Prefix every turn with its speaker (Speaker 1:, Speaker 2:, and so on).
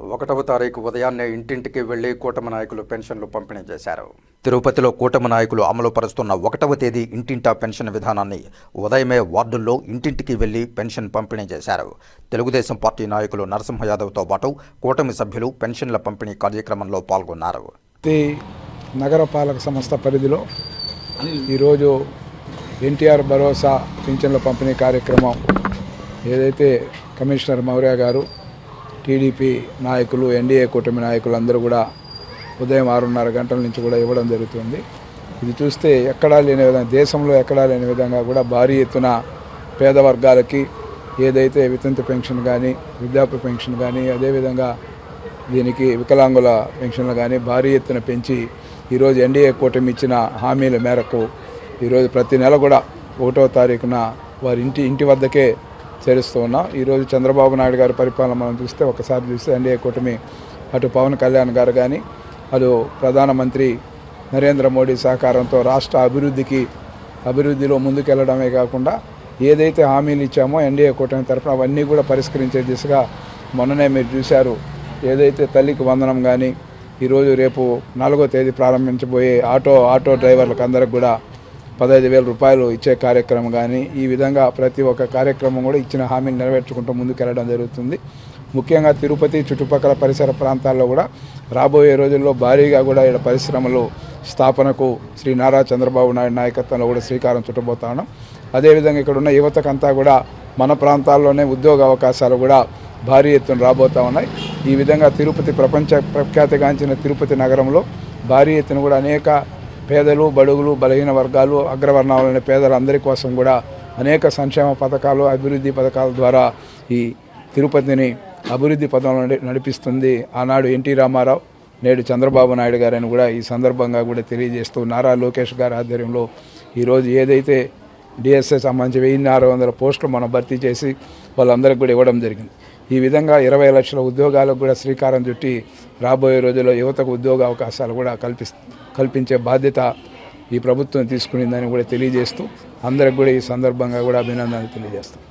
Speaker 1: ఒకటవ తారీఖు ఉదయాన్నే ఇంటింటికి వెళ్ళి కూటమి నాయకులు పెన్షన్లు పంపిణీ చేశారు. తిరుపతిలో కూటమి నాయకులు అమలు పరుస్తున్న ఒకటవ తేదీ ఇంటింటా పెన్షన్ విధానాన్ని ఉదయమే వార్డుల్లో ఇంటింటికి వెళ్ళి పెన్షన్ పంపిణీ చేశారు. తెలుగుదేశం పార్టీ నాయకులు నరసింహ యాదవ్తో పాటు కూటమి సభ్యులు పెన్షన్ల పంపిణీ కార్యక్రమంలో పాల్గొన్నారు.
Speaker 2: నగరపాలక సంస్థ పరిధిలో ఈరోజు ఎన్టీఆర్ భరోసా పింఛన్ల పంపిణీ కార్యక్రమం ఏదైతే కమిషనర్ మౌర్య గారు టీడీపీ నాయకులు ఎన్డీఏ కూటమి నాయకులు అందరూ కూడా ఉదయం ఆరున్నర గంటల నుంచి కూడా ఇవ్వడం జరుగుతుంది. ఇది చూస్తే ఎక్కడా లేని విధంగా దేశంలో ఎక్కడా లేని విధంగా కూడా భారీ ఎత్తున పేద వర్గాలకి ఏదైతే వితంతు పెన్షన్ కానీ వృద్ధాప్య పెన్షన్ కానీ అదేవిధంగా దీనికి వికలాంగుల పెన్షన్లు కానీ భారీ ఎత్తున పెంచి ఈరోజు ఎన్డీఏ కూటమి ఇచ్చిన హామీల మేరకు ఈరోజు ప్రతి నెల కూడా ఒకటో తారీఖున వారి ఇంటి ఇంటి వద్దకే చేరుస్తూ ఉన్నాం. ఈరోజు చంద్రబాబు నాయుడు గారి పరిపాలన మనం చూస్తే ఒకసారి చూస్తే ఎన్డీఏ కూటమి అటు పవన్ కళ్యాణ్ గారు కానీ అటు ప్రధానమంత్రి నరేంద్ర మోడీ సహకారంతో రాష్ట్ర అభివృద్ధికి అభివృద్ధిలో ముందుకెళ్ళడమే కాకుండా ఏదైతే హామీలు ఇచ్చామో ఎన్డీఏ కూటమి తరఫున అవన్నీ కూడా పరిష్కరించే దిశగా మొన్ననే మీరు చూశారు. ఏదైతే తల్లికి వందనం కానీ ఈరోజు రేపు నాలుగో తేదీ ప్రారంభించబోయే ఆటో ఆటో డ్రైవర్లకు అందరికి కూడా పదహైదు వేల రూపాయలు ఇచ్చే కార్యక్రమం కానీ ఈ విధంగా ప్రతి ఒక్క కార్యక్రమం కూడా ఇచ్చిన హామీని నెరవేర్చుకుంటూ ముందుకెళ్ళడం జరుగుతుంది. ముఖ్యంగా తిరుపతి చుట్టుపక్కల పరిసర ప్రాంతాల్లో కూడా రాబోయే రోజుల్లో భారీగా కూడా ఇక్కడ పరిశ్రమలు స్థాపనకు శ్రీ నారా చంద్రబాబు నాయుడు నాయకత్వంలో కూడా శ్రీకారం చుట్టబోతా ఉన్నాం. అదేవిధంగా ఇక్కడ ఉన్న యువతకంతా కూడా మన ప్రాంతాల్లోనే ఉద్యోగ అవకాశాలు కూడా భారీ ఎత్తున రాబోతూ ఉన్నాయి. ఈ విధంగా తిరుపతి ప్రపంచ ప్రఖ్యాతిగాంచిన తిరుపతి నగరంలో భారీ ఎత్తున కూడా అనేక పేదలు బడుగులు బలహీన వర్గాలు అగ్రవర్ణాలైన పేదలందరి కోసం కూడా అనేక సంక్షేమ పథకాలు అభివృద్ధి పథకాల ద్వారా ఈ తిరుపతిని అభివృద్ధి పదంలో నడిపిస్తుంది. ఆనాడు ఎన్టీ రామారావు నేడు చంద్రబాబు నాయుడు గారని కూడా ఈ సందర్భంగా కూడా తెలియజేస్తూ నారా లోకేష్ గారి ఆధ్వర్యంలో ఈరోజు ఏదైతే డిఎస్ఎస్ సంబంధించి వెయ్యి ఆరు వందల పోస్టులు మనం భర్తీ చేసి వాళ్ళందరికీ కూడా ఇవ్వడం జరిగింది. ఈ విధంగా ఇరవై లక్షల ఉద్యోగాలకు కూడా శ్రీకారం చుట్టి రాబోయే రోజుల్లో యువతకు ఉద్యోగ అవకాశాలు కూడా కల్పి కల్పించే బాధ్యత ఈ ప్రభుత్వం తీసుకునిందని కూడా తెలియజేస్తూ అందరికి కూడా ఈ సందర్భంగా కూడా అభినందనలు తెలియజేస్తాం.